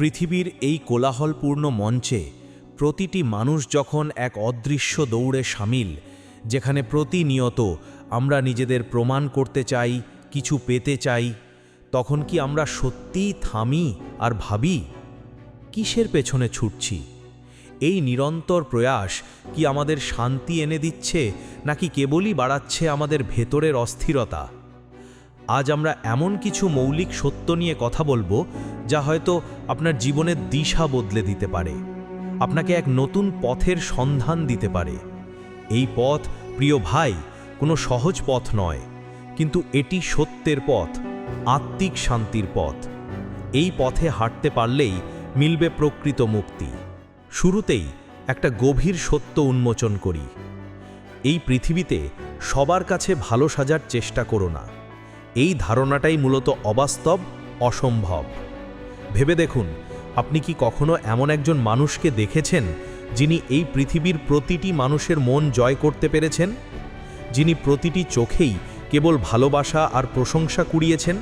পৃথিবীর এই কোলাহলপূর্ণ মঞ্চে প্রতিটি মানুষ যখন এক অদৃশ্য দৌড়ে সামিল, যেখানে প্রতিনিয়ত আমরা নিজেদের প্রমাণ করতে চাই, কিছু পেতে চাই, তখন কি আমরা সত্যিই থামি আর ভাবি, কিসের পেছনে ছুটছি? এই নিরন্তর প্রয়াস কি আমাদের শান্তি এনে দিচ্ছে, নাকি কেবলই বাড়াচ্ছে আমাদের ভেতরের অস্থিরতা? আজ আমরা এমন কিছু মৌলিক সত্য নিয়ে কথা বলব যা হয়তো আপনার জীবনের দিশা বদলে দিতে পারে। আপনাকে এক নতুন পথের সন্ধান দিতে পারে। এই পথ, প্রিয় ভাই, কোনো সহজ পথ নয়, কিন্তু এটি সত্যের পথ, আত্মিক শান্তির পথ। এই পথে হাঁটতে পারলেই মিলবে প্রকৃত মুক্তি। শুরুতেই একটা গভীর সত্য উন্মোচন করি। এই পৃথিবীতে সবার কাছে ভালো সাজার চেষ্টা করো না। এই ধারণাটাই মূলত অবাস্তব, অসম্ভব। ভেবে দেখুন, আপনি কি কখনো এমন একজন মানুষকে দেখেছেন, যিনি এই পৃথিবীর প্রতিটি মানুষের মন জয় করতে পেরেছেন? যিনি প্রতিটি চোখেই কেবল ভালোবাসা আর প্রশংসা কুড়িয়েছেন?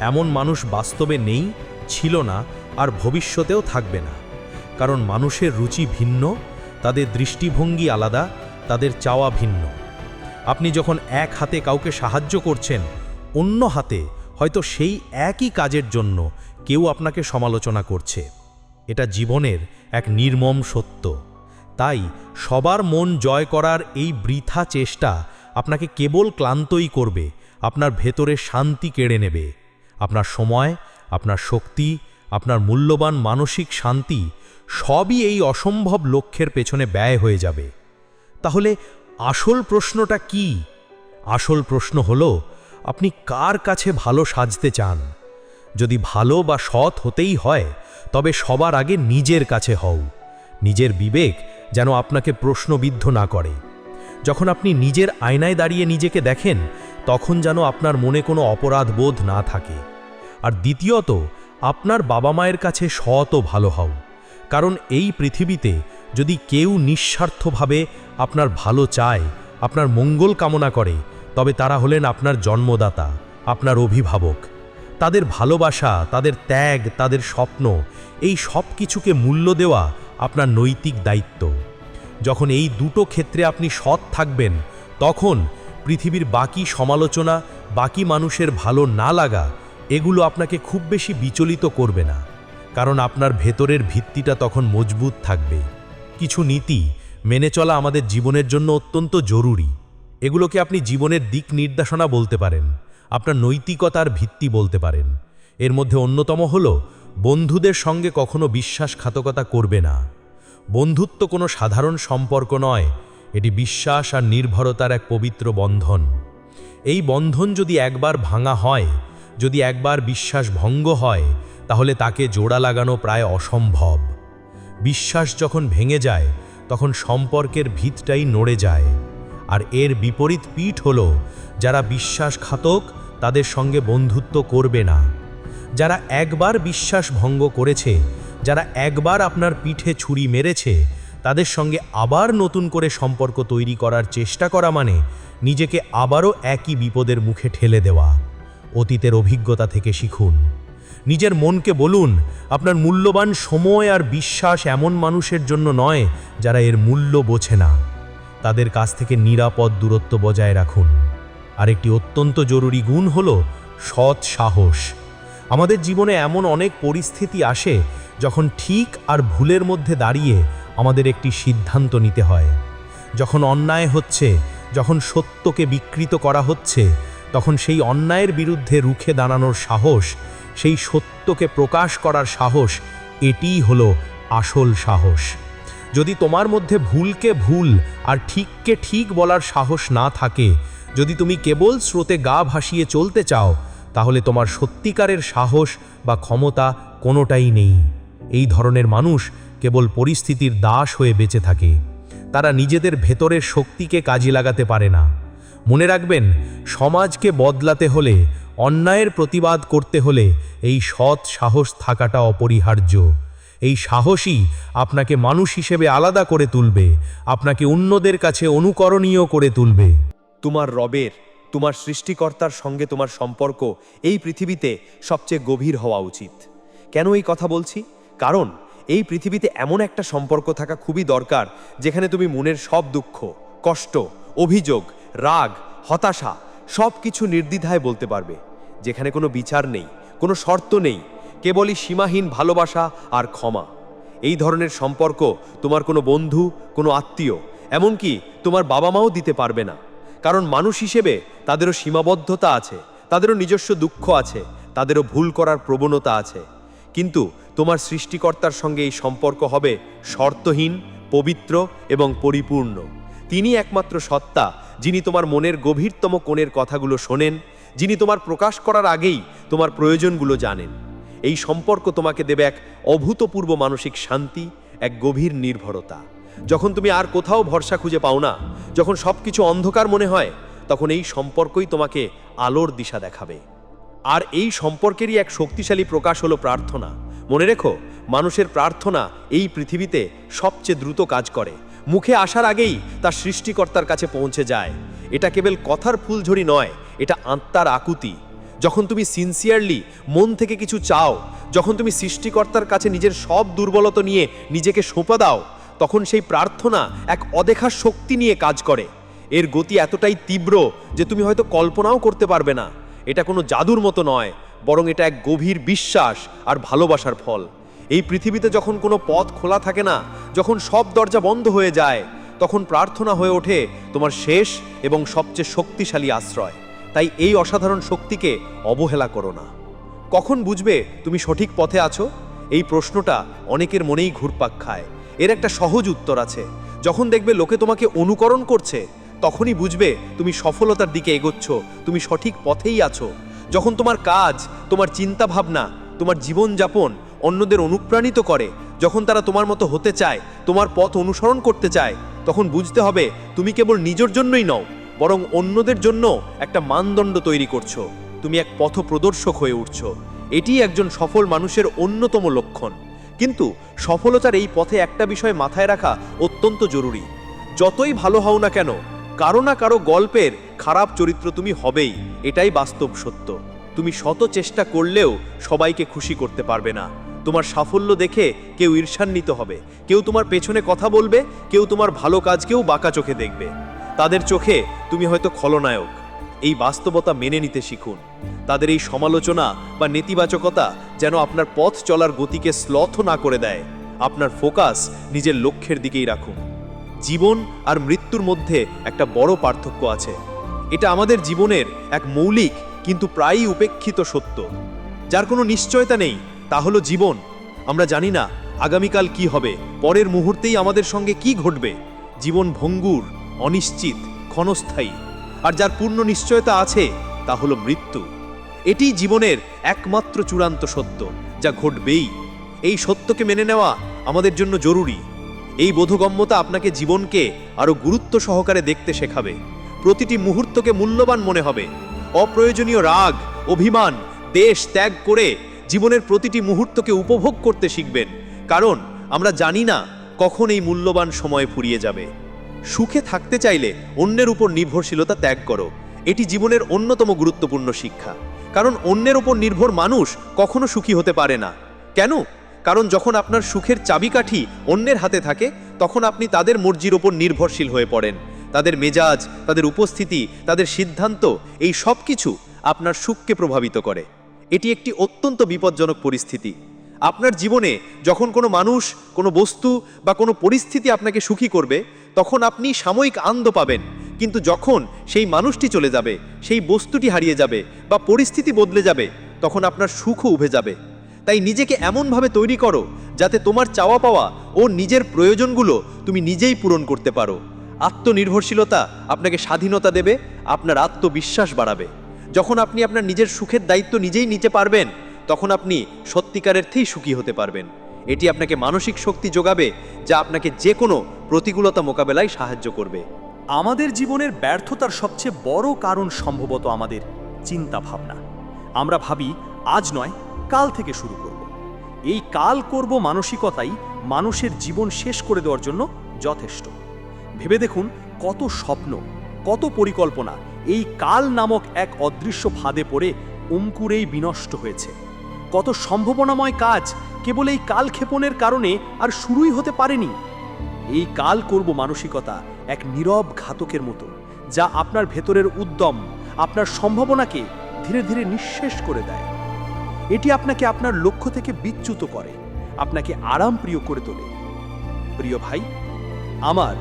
এমন মানুষ বাস্তবে নেই, ছিল না, আর ভবিষ্যতেও থাকবে না। কারণ মানুষের রুচি ভিন্ন, তাদের দৃষ্টিভঙ্গি আলাদা, তাদের চাওয়া ভিন্ন। আপনি যখন এক হাতে কাউকে সাহায্য করছেন, অন্য হাতে হয়তো সেই একই কাজের জন্য কেউ আপনাকে সমালোচনা করছে। এটা জীবনের এক নির্মম সত্য। তাই সবার মন জয় করার এই বৃথা চেষ্টা আপনাকে কেবল ক্লান্তই করবে, আপনার ভেতরে শান্তি কেড়ে নেবে। আপনার সময়, আপনার শক্তি, আপনার মূল্যবান মানসিক শান্তি সবই এই অসম্ভব লক্ষ্যের পেছনে ব্যয় হয়ে যাবে। তাহলে আসল প্রশ্নটা কি? আসল প্রশ্ন হলো আপনি কার কাছে ভালো সাজতে চান? যদি ভালো বা সৎ হতেই হয়, তবে সবার আগে নিজের কাছে হও। নিজের বিবেক যেন আপনাকে প্রশ্নবিদ্ধ না করে। যখন আপনি নিজের আয়নায় দাঁড়িয়ে নিজেকে দেখেন, তখন যেন আপনার মনে কোনো অপরাধ বোধ না থাকে। আর দ্বিতীয়ত, আপনার বাবা মায়ের কাছে সৎ ও ভালো হও। কারণ এই পৃথিবীতে যদি কেউ নিঃস্বার্থভাবে আপনার ভালো চায়, আপনার মঙ্গল কামনা করে তবে তারা হলেন আপনার জন্মদাতা, আপনার অভিভাবক। তাদের ভালোবাসা, তাদের ত্যাগ, তাদের স্বপ্ন, এই সব কিছুকে মূল্য দেওয়া আপনার নৈতিক দায়িত্ব। যখন এই দুটো ক্ষেত্রে আপনি সৎ থাকবেন, তখন পৃথিবীর বাকি সমালোচনা, বাকি মানুষের ভালো না লাগা, এগুলো আপনাকে খুব বেশি বিচলিত করবে না। কারণ আপনার ভেতরের ভিত্তিটা তখন মজবুত থাকবে। কিছু নীতি মেনে চলা আমাদের জীবনের জন্য অত্যন্ত জরুরি। এগুলোকে আপনি জীবনের দিক নির্দেশনা বলতে পারেন, আপনার নৈতিকতার ভিত্তি বলতে পারেন। এর মধ্যে অন্যতম হল, বন্ধুদের সঙ্গে কখনো বিশ্বাসঘাতকতা করবে না। বন্ধুত্ব কোনো সাধারণ সম্পর্ক নয়, এটি বিশ্বাস আর নির্ভরতার এক পবিত্র বন্ধন। এই বন্ধন যদি একবার ভাঙা হয়, যদি একবার বিশ্বাস ভঙ্গ হয়, তাহলে তাকে জোড়া লাগানো প্রায় অসম্ভব। বিশ্বাস যখন ভেঙে যায়, তখন সম্পর্কের ভিতটাই নড়ে যায়। আর এর বিপরীত পিঠ হল, যারা বিশ্বাসঘাতক তাদের সঙ্গে বন্ধুত্ব করবে না। যারা একবার বিশ্বাস ভঙ্গ করেছে, যারা একবার আপনার পিঠে ছুরি মেরেছে, তাদের সঙ্গে আবার নতুন করে সম্পর্ক তৈরি করার চেষ্টা করা মানে নিজেকে আবারও একই বিপদের মুখে ঠেলে দেওয়া। অতীতের অভিজ্ঞতা থেকে শিখুন। নিজের মনকে বলুন, আপনার মূল্যবান সময় আর বিশ্বাস এমন মানুষের জন্য নয় যারা এর মূল্য বোঝে না। তাদের কাছ থেকে নিরাপদ দূরত্ব বজায় রাখুন। আর একটি অত্যন্ত জরুরি গুণ হল সৎ সাহস। আমাদের জীবনে এমন অনেক পরিস্থিতি আসে যখন ঠিক আর ভুলের মধ্যে দাঁড়িয়ে আমাদের একটি সিদ্ধান্ত নিতে হয়। যখন অন্যায় হচ্ছে, যখন সত্যকে বিকৃত করা হচ্ছে, তখন সেই অন্যায়ের বিরুদ্ধে রুখে দাঁড়ানোর সাহস, সেই সত্যকে প্রকাশ করার সাহস, এটিই হলো আসল সাহস। যদি তোমার মধ্যে ভুলকে ভুল আর ঠিককে ঠিক বলার সাহস না থাকে, যদি তুমি কেবল স্রোতে গা ভাসিয়ে চলতে চাও, তাহলে তোমার সত্যিকারের সাহস বা ক্ষমতা কোনোটাই নেই। এই ধরনের মানুষ কেবল পরিস্থিতির দাস হয়ে বেঁচে থাকে। তারা নিজেদের ভেতরের শক্তিকে কাজে লাগাতে পারে না। মনে রাখবেন, সমাজকে বদলাতে হলে, অন্যায়ের প্রতিবাদ করতে হলে এই সৎ সাহস থাকাটা অপরিহার্য। এই সাহসই আপনাকে মানুষ হিসেবে আলাদা করে তুলবে, আপনাকে অন্যদের কাছে অনুকরণীয় করে তুলবে। তোমার রবের, তোমার সৃষ্টিকর্তার সঙ্গে তোমার সম্পর্ক এই পৃথিবীতে সবচেয়ে গভীর হওয়া উচিত। কেন এই কথা বলছি? কারণ এই পৃথিবীতে এমন একটা সম্পর্ক থাকা খুবই দরকার, যেখানে তুমি মনের সব দুঃখ, কষ্ট, অভিযোগ, রাগ, হতাশা সব কিছু নির্দ্বিধায় বলতে পারবে। যেখানে কোনো বিচার নেই, কোনো শর্ত নেই কেবলই সীমাহীন ভালোবাসা আর ক্ষমা। এই ধরনের সম্পর্ক তোমার কোনো বন্ধু, কোনো আত্মীয়, এমনকি তোমার বাবা মাও দিতে পারবে না। কারণ মানুষ হিসেবে তাদেরও সীমাবদ্ধতা আছে, তাদেরও নিজস্ব দুঃখ আছে, তাদেরও ভুল করার প্রবণতা আছে। কিন্তু তোমার সৃষ্টিকর্তার সঙ্গে এই সম্পর্ক হবে শর্তহীন, পবিত্র এবং পরিপূর্ণ। তিনি একমাত্র সত্তা, যিনি তোমার মনের গভীরতম কোণের কথাগুলো শোনেন, যিনি তোমার প্রকাশ করার আগেই তোমার প্রয়োজনগুলো জানেন। এই সম্পর্ক তোমাকে দেবে এক অভূতপূর্ব মানসিক শান্তি, এক গভীর নির্ভরতা। যখন তুমি আর কোথাও ভরসা খুঁজে পাও না, যখন সব কিছু অন্ধকার মনে হয়, তখন এই সম্পর্কই তোমাকে আলোর দিশা দেখাবে। আর এই সম্পর্কেরই এক শক্তিশালী প্রকাশ হলো প্রার্থনা। মনে রেখো, মানুষের প্রার্থনা এই পৃথিবীতে সবচেয়ে দ্রুত কাজ করে। মুখে আসার আগেই তার সৃষ্টিকর্তার কাছে পৌঁছে যায়। এটা কেবল কথার ফুলঝড়ি নয়, এটা আত্মার আকুতি। যখন তুমি সিনসিয়ারলি মন থেকে কিছু চাও, যখন তুমি সৃষ্টিকর্তার কাছে নিজের সব দুর্বলতা নিয়ে নিজেকে সোঁপা দাও, তখন সেই প্রার্থনা এক অদেখা শক্তি নিয়ে কাজ করে। এর গতি এতটাই তীব্র যে তুমি হয়তো কল্পনাও করতে পারবে না। এটা কোনো জাদুর মতো নয়, বরং এটা এক গভীর বিশ্বাস আর ভালোবাসার ফল। এই পৃথিবীতে যখন কোনো পথ খোলা থাকে না, যখন সব দরজা বন্ধ হয়ে যায়, তখন প্রার্থনা হয়ে ওঠে তোমার শেষ এবং সবচেয়ে শক্তিশালী আশ্রয়। তাই এই অসাধারণ শক্তিকে অবহেলা করো না। কখন বুঝবে তুমি সঠিক পথে আছো? এই প্রশ্নটা অনেকের মনেই ঘুরপাক খায়। এর একটা সহজ উত্তর আছে। যখন দেখবে লোকে তোমাকে অনুকরণ করছে, তখনই বুঝবে তুমি সফলতার দিকে এগোচ্ছ, তুমি সঠিক পথেই আছো। যখন তোমার কাজ, তোমার চিন্তা ভাবনা তোমার জীবনযাপন অন্যদের অনুপ্রাণিত করে, যখন তারা তোমার মতো হতে চায়, তোমার পথ অনুসরণ করতে চায়, তখন বুঝতে হবে তুমি কেবল নিজের জন্যই নও। বরং অন্যদের জন্য একটা মানদণ্ড তৈরি করছ। তুমি এক পথ প্রদর্শক হয়ে উঠছো। এটি একজন সফল মানুষের অন্যতম লক্ষণ। কিন্তু সফলতার এই পথে একটা বিষয় মাথায় রাখা অত্যন্ত জরুরি। যতই ভালো হও না কেন, কারও না কারও গল্পের খারাপ চরিত্র তুমি হবেই। এটাই বাস্তব সত্য। তুমি শত চেষ্টা করলেও সবাইকে খুশি করতে পারবে না। তোমার সাফল্য দেখে কেউ ঈর্ষান্বিত হবে। কেউ তোমার পেছনে কথা বলবে, কেউ তোমার ভালো কাজকেও বাঁকা চোখে দেখবে। তাদের চোখে তুমি হয়তো খলনায়ক। এই বাস্তবতা মেনে নিতে শিখুন। তাদের এই সমালোচনা বা নেতিবাচকতা যেন আপনার পথ চলার গতিকে স্লথ না করে দেয়। আপনার ফোকাস নিজের লক্ষ্যের দিকেই রাখুন। জীবন আর মৃত্যুর মধ্যে একটা বড় পার্থক্য আছে। এটা আমাদের জীবনের এক মৌলিক কিন্তু প্রায়ই উপেক্ষিত সত্য। যার কোনো নিশ্চয়তা নেই, তা হলো জীবন। আমরা জানি না আগামীকাল কি হবে, পরের মুহূর্তেই আমাদের সঙ্গে কি ঘটবে। জীবন ভঙ্গুর অনিশ্চিত, ক্ষণস্থায়ী। আর যার পূর্ণ নিশ্চয়তা আছে, তা হলো মৃত্যু। এটি জীবনের একমাত্র চূড়ান্ত সত্য, যা ঘটবেই। এই সত্যকে মেনে নেওয়া আমাদের জন্য জরুরি। এই বোধগম্যতা আপনাকে জীবনকে আরও গুরুত্ব সহকারে দেখতে শেখাবে। প্রতিটি মুহূর্তকে মূল্যবান মনে হবে। অপ্রয়োজনীয় রাগ, অভিমান, দেশ ত্যাগ করে জীবনের প্রতিটি মুহূর্তকে উপভোগ করতে শিখবেন। কারণ আমরা জানি না কখন এই মূল্যবান সময় ফুরিয়ে যাবে। সুখে থাকতে চাইলে অন্যের উপর নির্ভরশীলতা ত্যাগ করো। এটি জীবনের অন্যতম গুরুত্বপূর্ণ শিক্ষা। কারণ অন্যের উপর নির্ভর মানুষ কখনো সুখী হতে পারে না। কেন? কারণ যখন আপনার সুখের চাবিকাঠি অন্যের হাতে থাকে, তখন আপনি তাদের মর্জির ওপর নির্ভরশীল হয়ে পড়েন। তাদের মেজাজ, তাদের উপস্থিতি, তাদের সিদ্ধান্ত, এই সব কিছু আপনার সুখকে প্রভাবিত করে। এটি একটি অত্যন্ত বিপজ্জনক পরিস্থিতি। আপনার জীবনে যখন কোনো মানুষ, কোনো বস্তু বা কোনো পরিস্থিতি আপনাকে সুখী করবে তখন আপনি সাময়িক আনন্দ পাবেন। কিন্তু যখন সেই মানুষটি চলে যাবে, সেই বস্তুটি হারিয়ে যাবে বা পরিস্থিতি বদলে যাবে, তখন আপনার সুখও উভে যাবে। তাই নিজেকে এমনভাবে তৈরি করো যাতে তোমার চাওয়া পাওয়া ও নিজের প্রয়োজনগুলো তুমি নিজেই পূরণ করতে পারো। আত্মনির্ভরশীলতা আপনাকে স্বাধীনতা দেবে, আপনার আত্মবিশ্বাস বাড়াবে। যখন আপনি আপনার নিজের সুখের দায়িত্ব নিজেই নিতে পারবেন, তখন আপনি সত্যিকারের থেকেই সুখী হতে পারবেন। এটি আপনাকে মানসিক শক্তি যোগাবে যা আপনাকে যে কোনো প্রতিকূলতা মোকাবেলায় সাহায্য করবে। আমাদের জীবনের ব্যর্থতার সবচেয়ে বড় কারণ সম্ভবত আমাদের চিন্তা ভাবনা আমরা ভাবি, আজ নয়, কাল থেকে শুরু করব। এই কাল করব মানসিকতাই মানুষের জীবন শেষ করে দেওয়ার জন্য যথেষ্ট। ভেবে দেখুন, কত স্বপ্ন, কত পরিকল্পনা এই কাল নামক এক অদৃশ্য ফাঁদে পড়ে অঙ্কুরেই বিনষ্ট হয়েছে। কত সম্ভাবনাময় কাজ কেবল এই কাল ক্ষেপণের কারণে আর শুরুই হতে পারেনি। এই কাল করব মানসিকতা এক নীরব ঘাতকের মতো, যা আপনার ভেতরের উদ্যম, আপনার সম্ভাবনাকে ধীরে ধীরে নিঃশেষ করে দেয়। এটি আপনাকে আপনার লক্ষ্য থেকে বিচ্যুত করে, আপনাকে আরাম প্রিয় করে তোলে। প্রিয় ভাই, আমার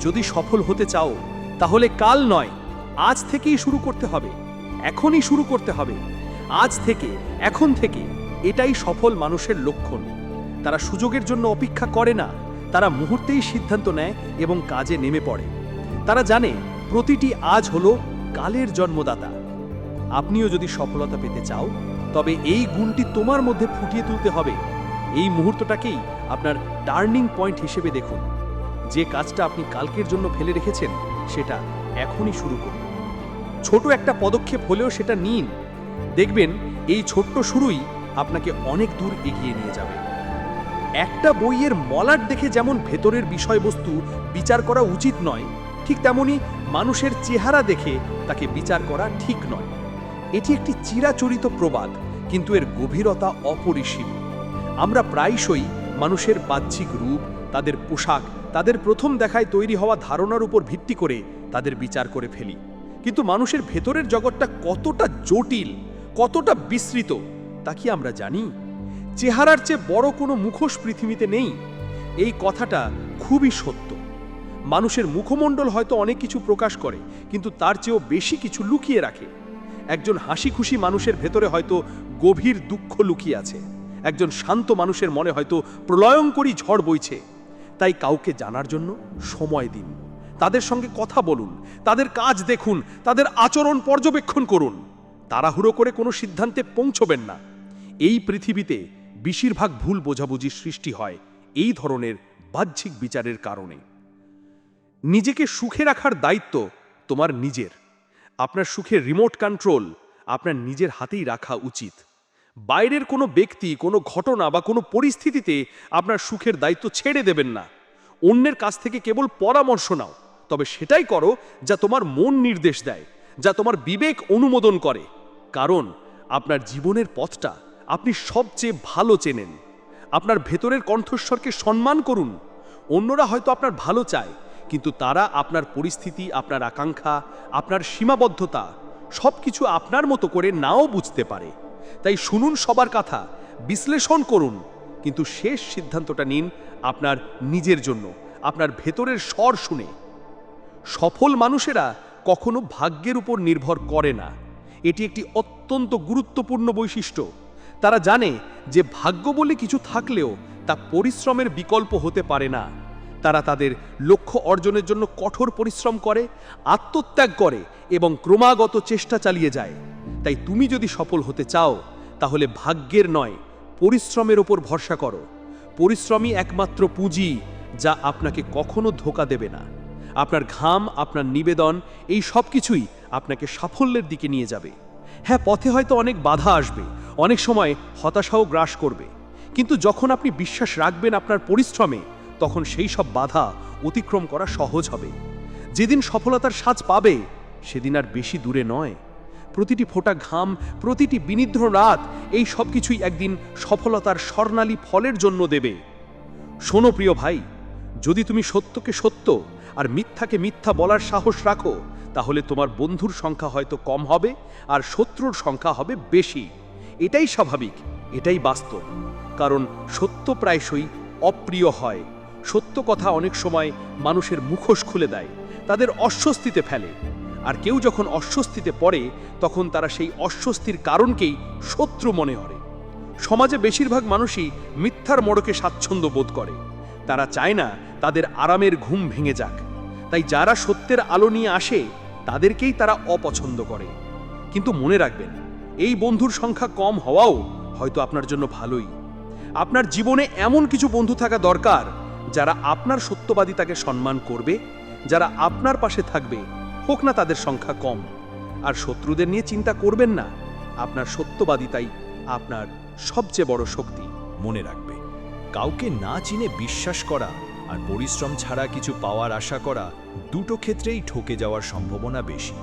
যদি সফল হতে চাও, তাহলে কাল নয়, আজ থেকেই শুরু করতে হবে, এখনই শুরু করতে হবে। আজ থেকে, এখন থেকে এটাই সফল মানুষের লক্ষণ। তারা সুযোগের জন্য অপেক্ষা করে না, তারা মুহূর্তেই সিদ্ধান্ত নেয় এবং কাজে নেমে পড়ে। তারা জানে, প্রতিটি আজ হলো কালের জন্মদাতা। আপনিও যদি সফলতা পেতে চাও, তবে এই গুণটি তোমার মধ্যে ফুটিয়ে তুলতে হবে। এই মুহূর্তটাকেই আপনার টার্নিং পয়েন্ট হিসেবে দেখুন। যে কাজটা আপনি কালকের জন্য ফেলে রেখেছেন, সেটা এখনই শুরু করুন। ছোট একটা পদক্ষেপ হলেও সেটা নিন। দেখবেন, এই ছোট্ট শুরুই আপনাকে অনেক দূর এগিয়ে নিয়ে যাবে। একটা বইয়ের মলাট দেখে যেমন ভেতরের বিষয়বস্তু বিচার করা উচিত নয়, ঠিক তেমনি মানুষের চেহারা দেখে তাকে বিচার করা ঠিক নয়। এটি একটি চিরাচরিত প্রবাদ, কিন্তু এর গভীরতা অপরিসীম। আমরা প্রায়শই মানুষের বাহ্যিক রূপ, তাদের পোশাক, তাদের প্রথম দেখায় তৈরি হওয়া ধারণার উপর ভিত্তি করে তাদের বিচার করে ফেলি। কিন্তু মানুষের ভেতরের জগৎটা কতটা জটিল, কতটা বিস্তৃত তা কি আমরা জানি? চেহারার চেয়ে বড় কোনো মুখোশ পৃথিবীতে নেই। এই কথাটা খুবই সত্য। মানুষের মুখমণ্ডল হয়তো অনেক কিছু প্রকাশ করে, কিন্তু তার চেয়েও বেশি কিছু লুকিয়ে রাখে। একজন হাসি খুশি মানুষের ভেতরে হয়তো গভীর দুঃখ লুকিয়ে আছে। একজন শান্ত মানুষের মনে হয়তো প্রলয়ঙ্করী ঝড় বইছে। তাই কাউকে জানার জন্য সময় দিন। তাদের সঙ্গে কথা বলুন। তাদের কাজ দেখুন। তাদের আচরণ পর্যবেক্ষণ করুন। তাড়াহুড়ো করে কোনো সিদ্ধান্তে পৌঁছবেন না। এই পৃথিবীতে বেশিরভাগ ভুল বোঝাবুঝি সৃষ্টি হয় এই ধরনের বাহ্যিক বিচারের কারণে। নিজেকে সুখে রাখার দায়িত্ব তোমার নিজের। আপনার সুখের রিমোট কন্ট্রোল আপনার নিজের হাতেই রাখা উচিত। বাইরের কোনো ব্যক্তি, কোনো ঘটনা বা কোনো পরিস্থিতিতে আপনার সুখের দায়িত্ব ছেড়ে দেবেন না। অন্যের কাছ থেকে কেবল পরামর্শ নাও। তবে সেটাই করো যা তোমার মন নির্দেশ দেয়, যা তোমার বিবেক অনুমোদন করে। কারণ আপনার জীবনের পথটা আপনি সবচেয়ে ভালো চেনেন। আপনার ভেতরের কণ্ঠস্বরকে সম্মান করুন। অন্যরা হয়তো আপনার ভালো চায়, কিন্তু তারা আপনার পরিস্থিতি, আপনার আকাঙ্ক্ষা, আপনার সীমাবদ্ধতা সব কিছু আপনার মতো করে নাও বুঝতে পারে। তাই শুনুন সবার কথা, বিশ্লেষণ করুন, কিন্তু শেষ সিদ্ধান্তটা নিন আপনার নিজের জন্য, আপনার ভেতরের স্বর শুনে। সফল মানুষেরা কখনো ভাগ্যের উপর নির্ভর করে না। এটি একটি অত্যন্ত গুরুত্বপূর্ণ বৈশিষ্ট্য। তারা জানে যে ভাগ্য বলে কিছু থাকলেও তা পরিশ্রমের বিকল্প হতে পারে না। তারা তাদের লক্ষ্য অর্জনের জন্য কঠোর পরিশ্রম করে, আত্মত্যাগ করে এবং ক্রমাগত চেষ্টা চালিয়ে যায়। তাই তুমি যদি সফল হতে চাও, তাহলে ভাগ্যের নয়, পরিশ্রমের ওপর ভরসা করো। পরিশ্রমই একমাত্র পুঁজি যা আপনাকে কখনো ধোকা দেবে না। আপনার ঘাম, আপনার নিবেদন, এই সব কিছুই আপনাকে সাফল্যের দিকে নিয়ে যাবে। হ্যাঁ পথে হয়তো অনেক বাধা আসবে, অনেক সময় হতাশাও গ্রাস করবে। কিন্তু যখন আপনি বিশ্বাস রাখবেন আপনার পরিশ্রমে, তখন সেই সব বাধা অতিক্রম করা সহজ হবে। যেদিন সফলতার সাজ পাবে, সেদিন আর বেশি দূরে নয়। প্রতিটি ফোঁটা ঘাম, প্রতিটি বিনিদ্র রাত, এই সব কিছুই একদিন সফলতার স্বর্ণালী ফলের জন্য দেবে। শোনো প্রিয় ভাই, যদি তুমি সত্যকে সত্য আর মিথ্যাকে মিথ্যা বলার সাহস রাখো তাহলে তোমার বন্ধুর সংখ্যা হয়তো কম হবে আর শত্রুর সংখ্যা হবে বেশি। এটাই স্বাভাবিক, এটাই বাস্তব। কারণ সত্য প্রায়শই অপ্রিয় হয়। সত্য কথা অনেক সময় মানুষের মুখোশ খুলে দেয়, তাদের অস্বস্তিতে ফেলে। আর কেউ যখন অস্বস্তিতে পড়ে, তখন তারা সেই অস্বস্তির কারণকেই শত্রু মনে করে। সমাজে বেশিরভাগ মানুষই মিথ্যার মোড়কে স্বাচ্ছন্দ্য বোধ করে। তারা চায় না তাদের আরামের ঘুম ভেঙে যাক। তাই যারা সত্যের আলো নিয়ে আসে, তাদেরকেই তারা অপছন্দ করে। কিন্তু মনে রাখবেন, এই বন্ধুর সংখ্যা কম হওয়াও হয়তো আপনার জন্য ভালোই। আপনার জীবনে এমন কিছু বন্ধু থাকা দরকার, যারা আপনার সত্যবাদিতাকে সম্মান করবে, যারা আপনার পাশে থাকবে, হোক না তাদের সংখ্যা কম। আর শত্রুদের নিয়ে চিন্তা করবেন না, আপনার সত্যবাদিতাই আপনার সবচেয়ে বড় শক্তি। মনে রাখবে, কাউকে না চিনে বিশ্বাস করা আর পরিশ্রম ছাড়া কিছু পাওয়ার আশা করা দুটো ক্ষেত্রেই ঠকে যাওয়ার সম্ভাবনা বেশি।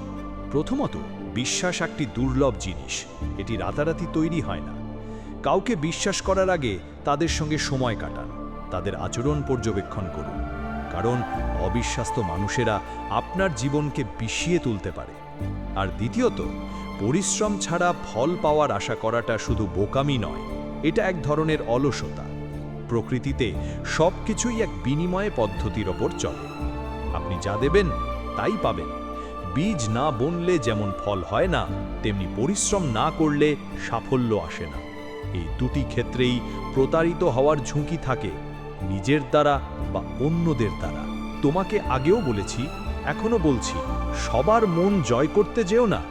প্রথমত, বিশ্বাস একটি দুর্লভ জিনিস, এটি রাতারাতি তৈরি হয় না। কাউকে বিশ্বাস করার আগে তাদের সঙ্গে সময় কাটান, তাদের আচরণ পর্যবেক্ষণ করুন। কারণ, অবিশ্বাস্ত মানুষেরা আপনার জীবনকে বিষিয়ে তুলতে পারে। আর দ্বিতীয়ত, পরিশ্রম ছাড়া ফল পাওয়ার আশা করাটা শুধু বোকামি নয়, এটা এক ধরনের অলসতা। প্রকৃতিতে সব কিছুই এক বিনিময় পদ্ধতির ওপর চলে। আপনি যা দেবেন, তাই পাবেন। বীজ না বনলে যেমন ফল হয় না, তেমনি পরিশ্রম না করলে সাফল্য আসে না। এই দুটি ক্ষেত্রেই প্রতারিত হওয়ার ঝুঁকি থাকে, নিজের দ্বারা বা অন্যদের দ্বারা। তোমাকে আগেও বলেছি এখনও বলছি, সবার মন জয় করতে যেও না।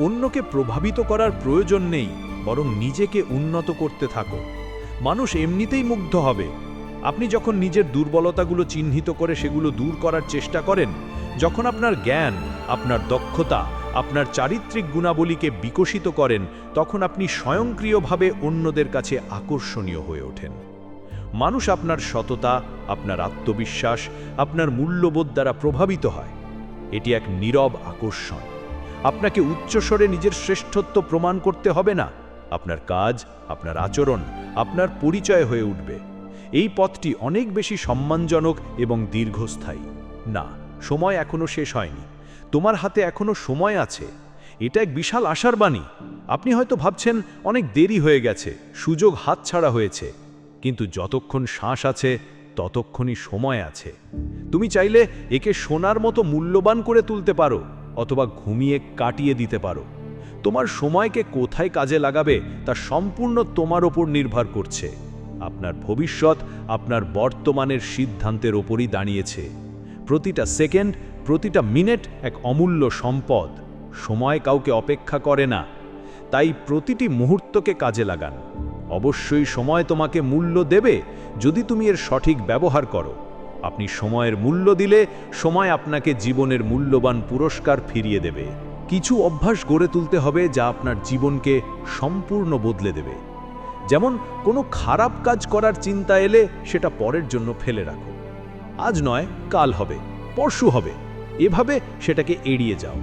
অন্যকে প্রভাবিত করার প্রয়োজন নেই, বরং নিজেকে উন্নত করতে থাকো। মানুষ এমনিতেই মুগ্ধ হবে। আপনি যখন নিজের দুর্বলতাগুলো চিহ্নিত করে সেগুলো দূর করার চেষ্টা করেন, যখন আপনার জ্ঞান, আপনার দক্ষতা, আপনার চারিত্রিক গুণাবলীকে বিকশিত করেন, তখন আপনি স্বয়ংক্রিয়ভাবে অন্যদের কাছে আকর্ষণীয় হয়ে ওঠেন। মানুষ আপনার সততা, আপনার আত্মবিশ্বাস, আপনার মূল্যবোধ দ্বারা প্রভাবিত হয়। এটি এক নীরব আকর্ষণ। আপনাকে উচ্চস্বরে নিজের শ্রেষ্ঠত্ব প্রমাণ করতে হবে না। আপনার কাজ, আপনার আচরণ, আপনার পরিচয় হয়ে উঠবে। এই পথটি অনেক বেশি সম্মানজনক এবং দীর্ঘস্থায়ী। না, সময় এখনও শেষ হয়নি। তোমার হাতে এখনও সময় আছে। এটা এক বিশাল আশার বাণী। আপনি হয়তো ভাবছেন, অনেক দেরি হয়ে গেছে, সুযোগ হাতছাড়া হয়েছে। কিন্তু যতক্ষণ শ্বাস আছে, ততক্ষণই সময় আছে। তুমি চাইলে একে সোনার মতো মূল্যবান করে তুলতে পারো, অথবা ঘুমিয়ে কাটিয়ে দিতে পারো। তোমার সময়কে কোথায় কাজে লাগাবে তা সম্পূর্ণ তোমার ওপর নির্ভর করছে। আপনার ভবিষ্যৎ আপনার বর্তমানের সিদ্ধান্তের ওপরই দাঁড়িয়েছে। প্রতিটা সেকেন্ড, প্রতিটা মিনিট এক অমূল্য সম্পদ। সময় কাউকে অপেক্ষা করে না। তাই প্রতিটি মুহূর্তকে কাজে লাগান। অবশ্যই সময় তোমাকে মূল্য দেবে যদি তুমি এর সঠিক ব্যবহার করো। আপনি সময়ের মূল্য দিলে সময় আপনাকে জীবনের মূল্যবান পুরস্কার ফিরিয়ে দেবে। কিছু অভ্যাস গড়ে তুলতে হবে যা আপনার জীবনকে সম্পূর্ণ বদলে দেবে। যেমন কোনো খারাপ কাজ করার চিন্তা এলে সেটা পরের জন্য ফেলে রাখো। আজ নয়, কাল হবে, পরশু হবে, এভাবে সেটাকে এড়িয়ে যাও।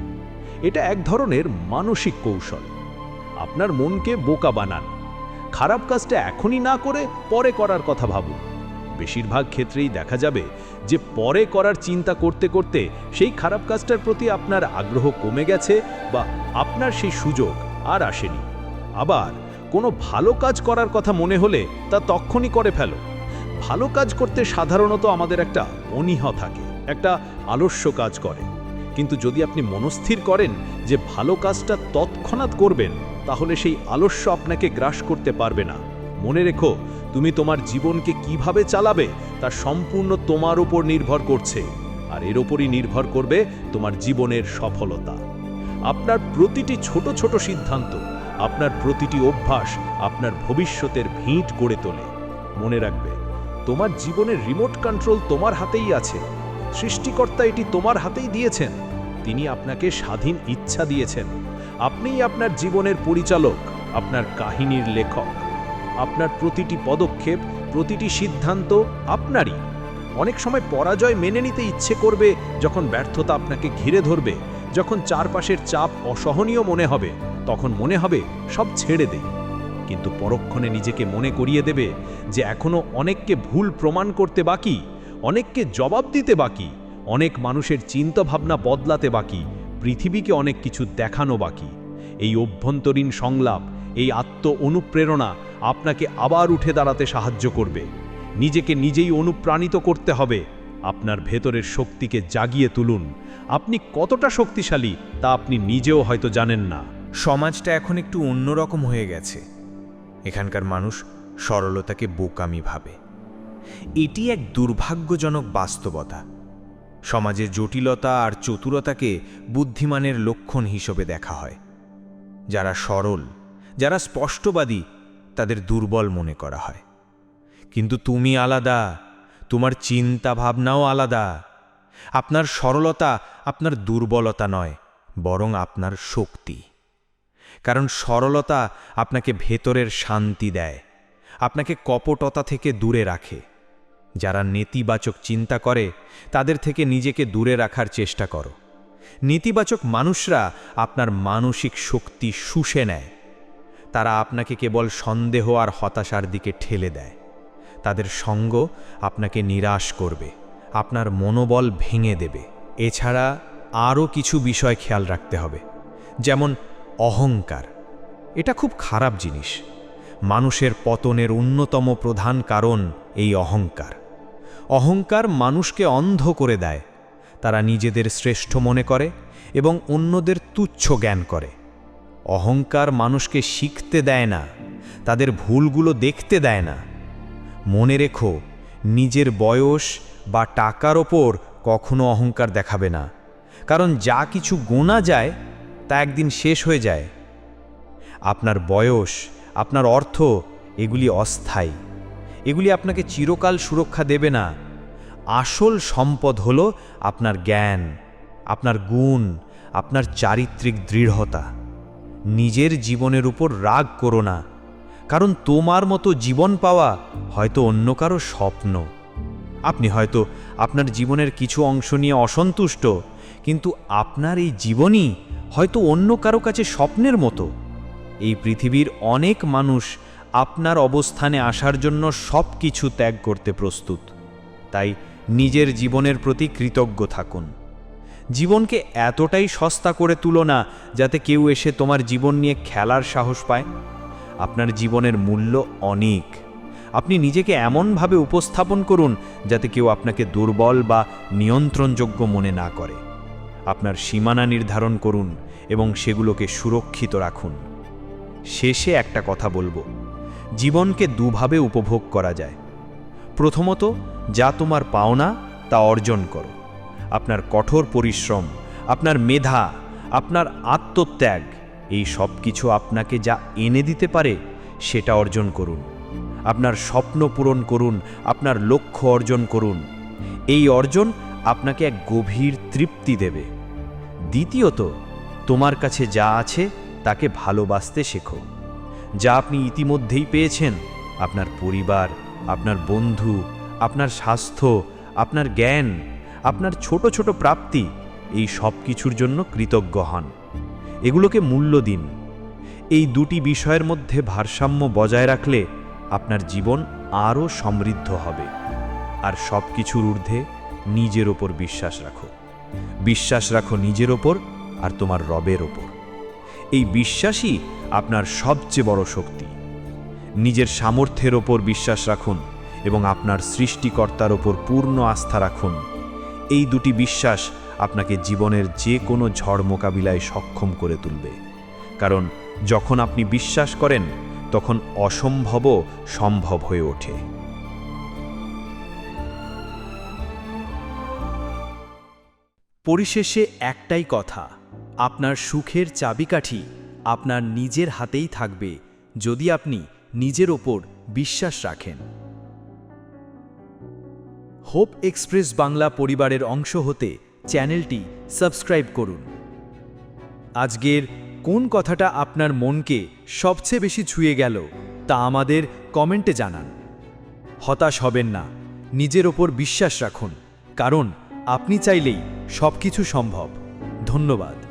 এটা এক ধরনের মানসিক কৌশল। আপনার মনকে বোকা বানান। খারাপ কাজটা এখনই না করে পরে করার কথা ভাবুন। বেশিরভাগ ক্ষেত্রেই দেখা যাবে যে পরে করার চিন্তা করতে করতে সেই খারাপ কাজটার প্রতি আপনার আগ্রহ কমে গেছে বা আপনার সেই সুযোগ আর আসেনি। আবার কোনো ভালো কাজ করার কথা মনে হলে তা তক্ষণই করে ফেলো। ভালো কাজ করতে সাধারণত আমাদের একটা অনীহ থাকে, একটা আলস্য কাজ করে। কিন্তু যদি আপনি মনস্থির করেন যে ভালো কাজটা তৎক্ষণাৎ করবেন, তাহলে সেই আলস্য আপনাকে গ্রাস করতে পারবে না। মনে রেখো তুমি তোমার জীবনকে কীভাবে চালাবে, তা সম্পূর্ণ তোমার উপর নির্ভর করছে, আর এর ওপরই নির্ভর করবে তোমার জীবনের সফলতা। আপনার প্রতিটি ছোট ছোট সিদ্ধান্ত, আপনার প্রতিটি অভ্যাস, আপনার ভবিষ্যতের ভিঁট গড়ে তোলে। মনে রাখবে, তোমার জীবনের রিমোট কন্ট্রোল তোমার হাতেই আছে, সৃষ্টিকর্তা এটি তোমার হাতেই দিয়েছেন, তিনি আপনাকে স্বাধীন ইচ্ছা দিয়েছেন। আপনিই আপনার জীবনের পরিচালক, আপনার কাহিনীর লেখক। আপনার প্রতিটি পদক্ষেপ, প্রতিটি সিদ্ধান্ত আপনারই। অনেক সময় পরাজয় মেনে নিতে ইচ্ছে করবে যখন ব্যর্থতা আপনাকে ঘিরে ধরবে, যখন চারপাশের চাপ অসহনীয় মনে হবে, তখন মনে হবে সব ছেড়ে দে কিন্তু পরক্ষণে নিজেকে মনে করিয়ে দেবে যে এখনও অনেককে ভুল প্রমাণ করতে বাকি, অনেককে জবাব দিতে বাকি, অনেক মানুষের চিন্তাভাবনা বদলাতে বাকি, পৃথিবীকে অনেক কিছু দেখানো বাকি। এই অভ্যন্তরীণ সংলাপ, এই আত্ম অনুপ্রেরণা আপনাকে আবার উঠে দাঁড়াতে সাহায্য করবে। নিজেকে নিজেই অনুপ্রাণিত করতে হবে। আপনার ভেতরের শক্তিকে জাগিয়ে তুলুন। আপনি কতটা শক্তিশালী তা আপনি নিজেও হয়তো জানেন না। সমাজটা এখন একটু অন্যরকম হয়ে গেছে। এখানকার মানুষ সরলতাকে বোকামি ভাবে। এটি এক দুর্ভাগ্যজনক বাস্তবতা। সমাজের জটিলতা আর চতুরতাকে বুদ্ধিমানের লক্ষণ হিসেবে দেখা হয়। যারা সরল, যারা স্পষ্টবাদী তাদের দুর্বল মনে করা হয়। কিন্তু তুমি আলাদা, তোমার চিন্তা ভাবনাও আলাদা। আপনার সরলতা আপনার দুর্বলতা নয়, বরং আপনার শক্তি। কারণ সরলতা আপনাকে ভেতরের শান্তি দেয়, আপনাকে কপটতা থেকে দূরে রাখে। যারা নেতিবাচক চিন্তা করে, তাদের থেকে নিজেকে দূরে রাখার চেষ্টা করো। নেতিবাচক মানুষরা আপনার মানসিক শক্তি শুষে নেয়। তারা আপনাকে কেবল সন্দেহ আর হতাশার দিকে ঠেলে দেয়। তাদের সঙ্গ আপনাকে নিরাশ করবে, আপনার মনোবল ভেঙে দেবে। এছাড়া আরও কিছু বিষয় খেয়াল রাখতে হবে, যেমন অহংকার। এটা খুব খারাপ জিনিস। মানুষের পতনের অন্যতম প্রধান কারণ এই অহংকার। অহংকার মানুষকে অন্ধ করে দেয়, তারা নিজেদের শ্রেষ্ঠ মনে করে এবং অন্যদের তুচ্ছ জ্ঞান করে। অহংকার মানুষকে শিখতে দেয় না, তাদের ভুলগুলো দেখতে দেয় না। মনে রেখো, নিজের বয়স বা টাকার ওপর কখনো অহংকার দেখাবে না, কারণ যা কিছু গোনা যায়, তা একদিন শেষ হয়ে যায়। আপনার বয়স, আপনার অর্থ, এগুলি অস্থায়ী। এগুলি আপনাকে চিরকাল সুরক্ষা দেবে না। আসল সম্পদ হলো আপনার জ্ঞান, আপনার গুণ, আপনার চারিত্রিক দৃঢ়তা। নিজের জীবনের উপর রাগ করো না। কারণ তোমার মতো জীবন পাওয়া হয়তো অন্য কারও স্বপ্ন। আপনি হয়তো আপনার জীবনের কিছু অংশ নিয়ে অসন্তুষ্ট, কিন্তু আপনার এই জীবনই হয়তো অন্য কারও কাছে স্বপ্নের মতো। এই পৃথিবীর অনেক মানুষ আপনার অবস্থানে আসার জন্য সব কিছু ত্যাগ করতে প্রস্তুত। তাই নিজের জীবনের প্রতি কৃতজ্ঞ থাকুন। জীবনকে এতটাই সস্তা করে তুলো না যাতে কেউ এসে তোমার জীবন নিয়ে খেলার সাহস পায়। আপনার জীবনের মূল্য অনেক। আপনি নিজেকে এমনভাবে উপস্থাপন করুন যাতে কেউ আপনাকে দুর্বল বা নিয়ন্ত্রণযোগ্য মনে না করে। আপনার সীমানা নির্ধারণ করুন এবং সেগুলোকে সুরক্ষিত রাখুন। শেষে একটা কথা বলব। জীবনকে দুভাবে উপভোগ করা যায়। প্রথমত, যা তোমার পাওনা তা অর্জন করো। আপনার কঠোর পরিশ্রম, আপনার মেধা, আপনার আত্মত্যাগ, এই সব কিছু আপনাকে যা এনে দিতে পারে সেটা অর্জন করুন। আপনার স্বপ্ন পূরণ করুন, আপনার লক্ষ্য অর্জন করুন। এই অর্জন আপনাকে এক গভীর তৃপ্তি দেবে। দ্বিতীয়ত, তোমার কাছে যা আছে তাকে ভালোবাসতে শেখো। যা আপনি ইতিমধ্যেই পেয়েছেন, আপনার পরিবার, আপনার বন্ধু, আপনার স্বাস্থ্য, আপনার জ্ঞান আপনার ছোট ছোট প্রাপ্তি এই সব কিছুর জন্য কৃতজ্ঞ হন। এগুলোকে মূল্য দিন। এই দুটি বিষয়ের মধ্যে ভারসাম্য বজায় রাখলে আপনার জীবন আরও সমৃদ্ধ হবে। আর সব কিছুর ঊর্ধ্বে নিজের ওপর বিশ্বাস রাখো। বিশ্বাস রাখো নিজের ওপর আর তোমার রবের ওপর। এই বিশ্বাসই আপনার সবচেয়ে বড় শক্তি। নিজের সামর্থ্যের ওপর বিশ্বাস রাখুন এবং আপনার সৃষ্টিকর্তার ওপর পূর্ণ আস্থা রাখুন। এই দুটি বিশ্বাস আপনাকে জীবনের যে কোনো ঝড় মোকাবিলায় সক্ষম করে তুলবে। কারণ যখন আপনি বিশ্বাস করেন, তখন অসম্ভবও সম্ভব হয়ে ওঠে। পরিশেষে একটাই কথা, আপনার সুখের চাবিকাঠি আপনার নিজের হাতেই থাকবে যদি আপনি নিজের ওপর বিশ্বাস রাখেন। হোপ এক্সপ্রেস বাংলা পরিবারের অংশ হতে চ্যানেলটি সাবস্ক্রাইব করুন। আজকের কোন কথাটা আপনার মনকে সবচেয়ে বেশি ছুঁয়ে গেল তা আমাদের কমেন্টে জানান। হতাশ হবেন না, নিজের ওপর বিশ্বাস রাখুন, কারণ আপনি চাইলেই সব কিছু সম্ভব। ধন্যবাদ।